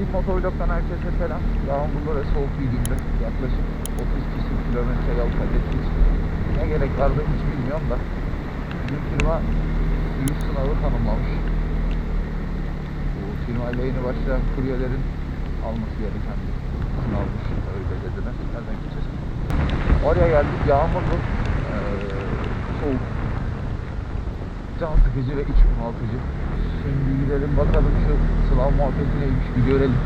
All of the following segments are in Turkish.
Yiğit Motovlog'dan herkese selam. Yağmurlu ve soğuk bir günde yaklaşık 30 küsur kilometre yol kat ettik. Ne gerek vardı hiç bilmiyorum da. Bizim firma yüz sınavı tanımlamış. Bu firma yeni başlayan kuryelerin alması gereken bir sınavmış. Öyle dediler. Nereden gideceğiz? Oraya geldik. Yağmurlu. Ee, soğuk. Can sıkıcı ve iç bunaltıcı. Şimdi gidelim bakalım şu sınav muhabbeti neymiş bir görelim.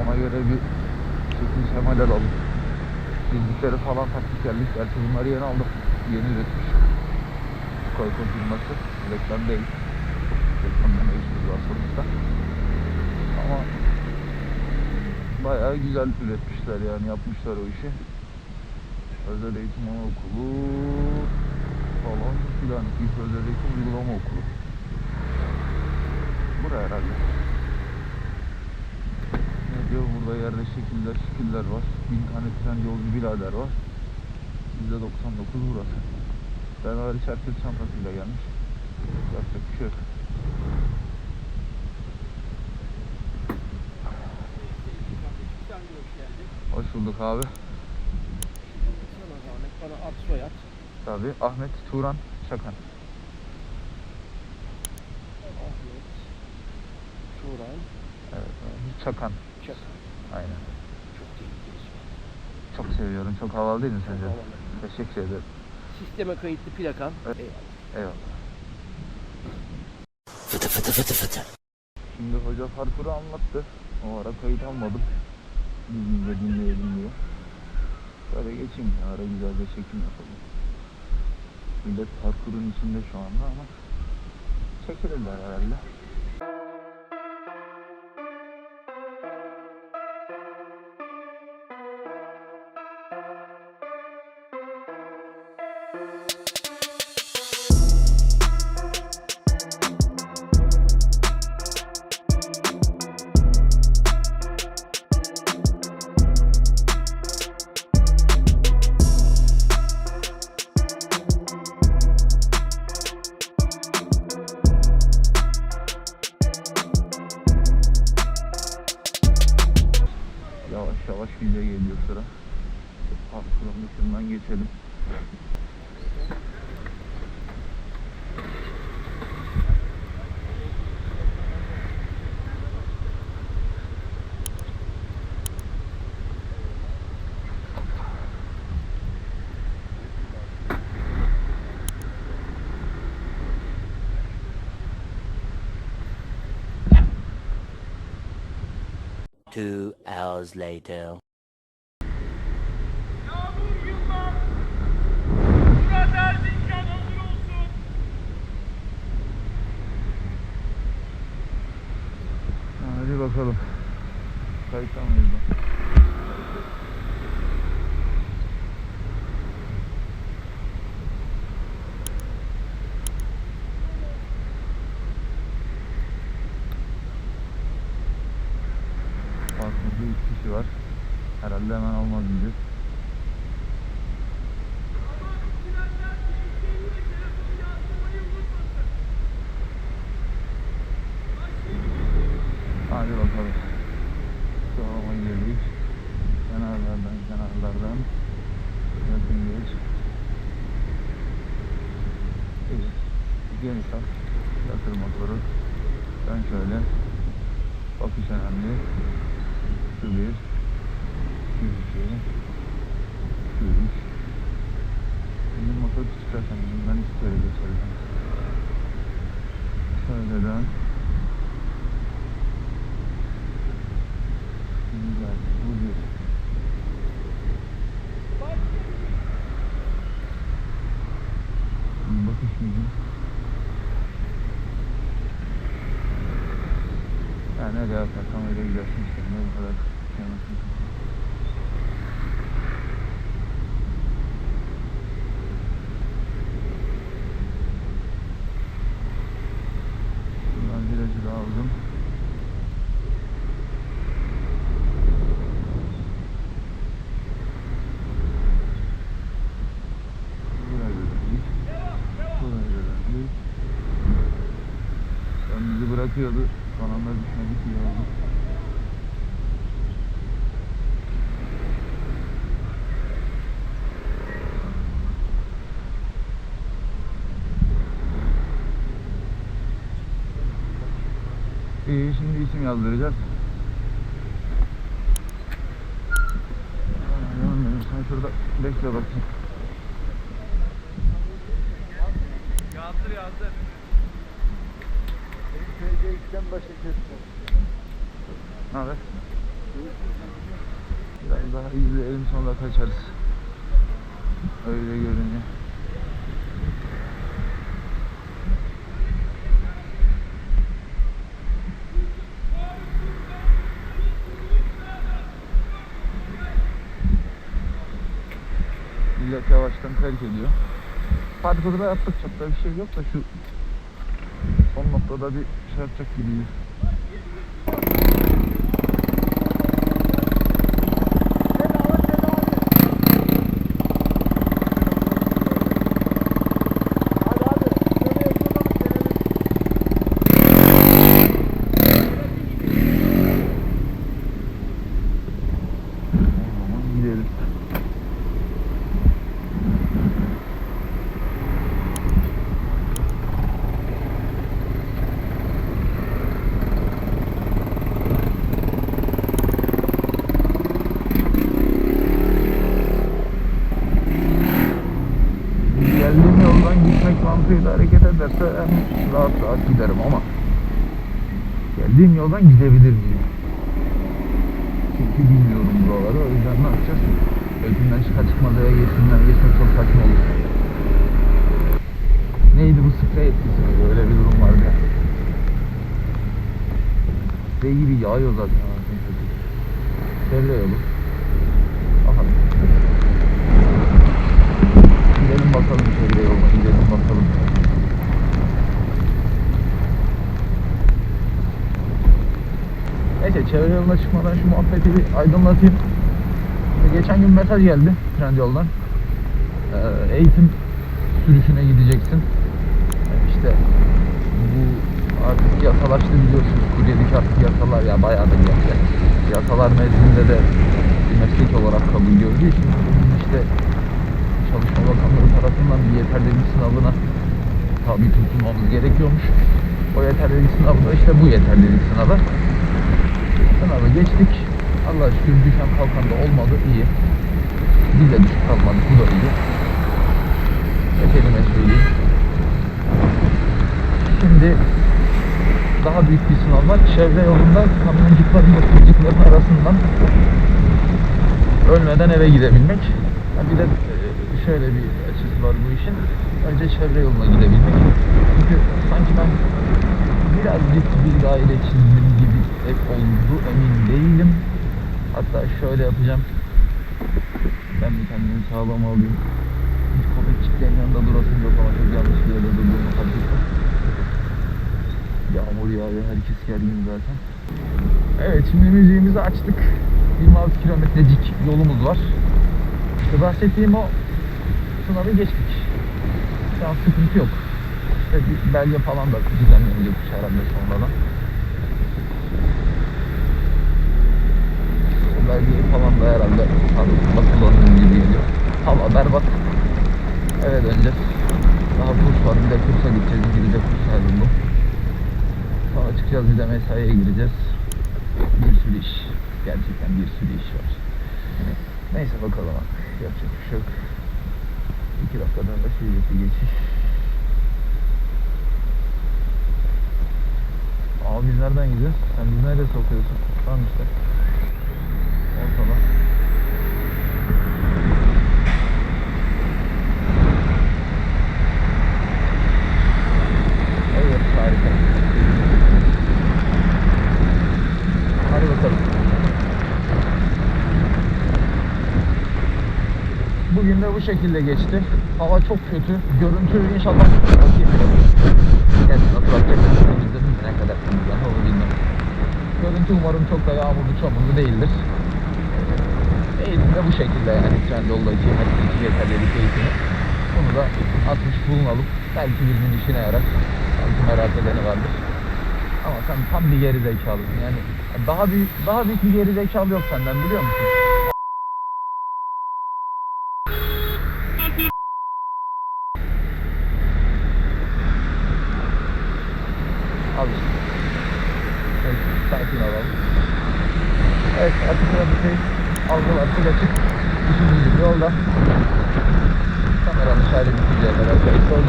Ona göre bir şekil şemal alalım. Dizlikleri falan taktik geldik. Gerçi bunları yeni aldım. Yeni üretmiş. Koykon firması. Reklam değil. Reklamda ne işimiz var sonuçta. Ama bayağı güzel üretmişler yani yapmışlar o işi. Özel eğitim okulu falan filan. İlk özel eğitim uygulama okulu. Buraya herhalde. Ne diyor burada yerde şekiller şekiller var. Bin tane tren yolcu birader var. Yüzde 99 burası. Ben hariç herkes çantasıyla gelmiş. Yapacak bir şey yok. Hoş bulduk abi. Bana ad soyad. Tabii Ahmet Turan Çakan. Ahmet. Turan. Evet, Çakan. Çak. Aynen. Çok tehlikeli soyad. Çok seviyorum. Çok havalı değil mi sence? havalı. Teşekkür ederim. Sisteme kayıtlı plakan. Evet. Eyvallah. Eyvallah. Fıtı fıtı fıtı fıtı. Şimdi hoca parkuru anlattı. O ara kayıt almadım. Dinle dinleyelim diye. Şöyle geçeyim ya. Ara güzel bir çekim yapalım. Millet parkurun içinde şu anda ama çekilirler herhalde. Two hours later. Bakalım. Kayıtta mıyız Ben şöyle. Bakış önemli. Şu bir. Şu iki. Şu üç. Şimdi motor çıkarken ben şöyle geçelim. Şöyle dön. Güzel. Bu bir. Bakış müziği. De yaparsam öyle gidersin işte. Ne bu kadar şey yapmasın. Buradan virajı da aldım. Buraya Son anda düşmedik iyi şimdi isim yazdıracağız. Canım benim sen şurada bekle bakayım. Yazdır yazdır. Ne haber? Biraz daha izleyelim sonra kaçarız. Öyle görünüyor. Millet yavaştan terk ediyor. Parkurda yaptık çok da bir şey yok da şu son noktada bir şey yapacak gibiyiz. O zaman gidelim. Geldiğim yoldan gitmek mantığıyla ederse en rahat rahat giderim ama geldiğim yoldan gidebilir miyim? Çünkü bilmiyorum buraları o yüzden ne yapacağız? Öykümden çıkar çıkmaz eve geçsinler geçmek çok saçma olur. Neydi bu sprey etkisi? Öyle bir durum vardı ya. Sprey gibi yağıyor zaten. Çevre yolu. Bakalım. Gidelim bakalım çevre yoluna gidelim bakalım. Neyse çevre yoluna çıkmadan şu muhabbeti bir aydınlatayım. Geçen gün mesaj geldi Trendyol'dan. Ee, eğitim sürüşüne gideceksin. İşte bu artık yasalaştı biliyorsunuz. Kuryelik artık yasalar ya bayağıdır yani. Yasalar nezdinde de bir meslek olarak kabul gördüğü için işte Çalışma Bakanlığı tarafından bir yeterlilik sınavına tabi tutulmamız gerekiyormuş. O yeterlilik sınavı da işte bu yeterlilik sınavı. Sınavı geçtik. Allah şükür düşen kalkan da olmadı iyi. Biz de düşük kalmadık bu da iyi. Efendime söyleyeyim. Şimdi daha büyük bir sınav var. Çevre yolunda kamyoncukların ve tırcıkların arasından ölmeden eve gidebilmek. Ha bir de e, şöyle bir açısı var bu işin. Önce çevre yoluna gidebilmek. Çünkü sanki ben birazcık bir daire çizdim gibi hep oldu emin değilim. Hatta şöyle yapacağım. Ben bir kendimi sağlam alayım. Hiç köpekçiklerin yanında durasım yok ama çok yanlış bir yerde durduğumu fark. Yağmur yağıyor, herkes gergin zaten. Evet, şimdi müziğimizi açtık. 26 kilometrecik yolumuz var. İşte bahsettiğim o sınavı geçtik. Şu an sıkıntı yok. İşte bir belge falan da düzenlenecekmiş herhalde sonradan. O belgeyi falan da herhalde alıp kullanırım gibi geliyor. Hava berbat. Eve döneceğiz. Daha kurs var. Bir de kursa gideceğiz. İngilizce kursu her gün bu. Sonra çıkacağız bir de mesaiye gireceğiz. Bir sürü iş. Gerçekten bir sürü iş var. Neyse bakalım artık. Yapacak bir şey yok. İki dakikadan da şiireti geçiş. Abi biz nereden gidiyoruz? Sen bizi nereye sokuyorsun? Tamam işte. Ortada. Evet harika. Hadi bakalım. Bugün de bu şekilde geçti. Hava çok kötü. Görüntü inşallah bakayım. Evet nasıl bakacaklar temizledim mi ne kadar temizlen onu bilmem. Görüntü umarım çok da yağmurlu çamurlu değildir. Eğitim de bu şekilde yani Trendyol'daki mesleki yeterlilik eğitimi. Bunu da atmış bulunalım. Belki birinin işine yarar. Belki merak edeni vardır. Ama sen tam bir geri zekalısın yani. Daha büyük daha büyük bir geri zekalı yok senden biliyor musun?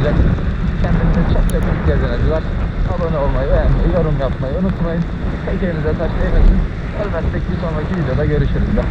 Olacak. Kendinize çok çok iyi gezeneciler. Abone olmayı, beğenmeyi, yorum yapmayı unutmayın. Tekerinize taş değmesin. Ölmezsek bir sonraki videoda görüşürüz. de.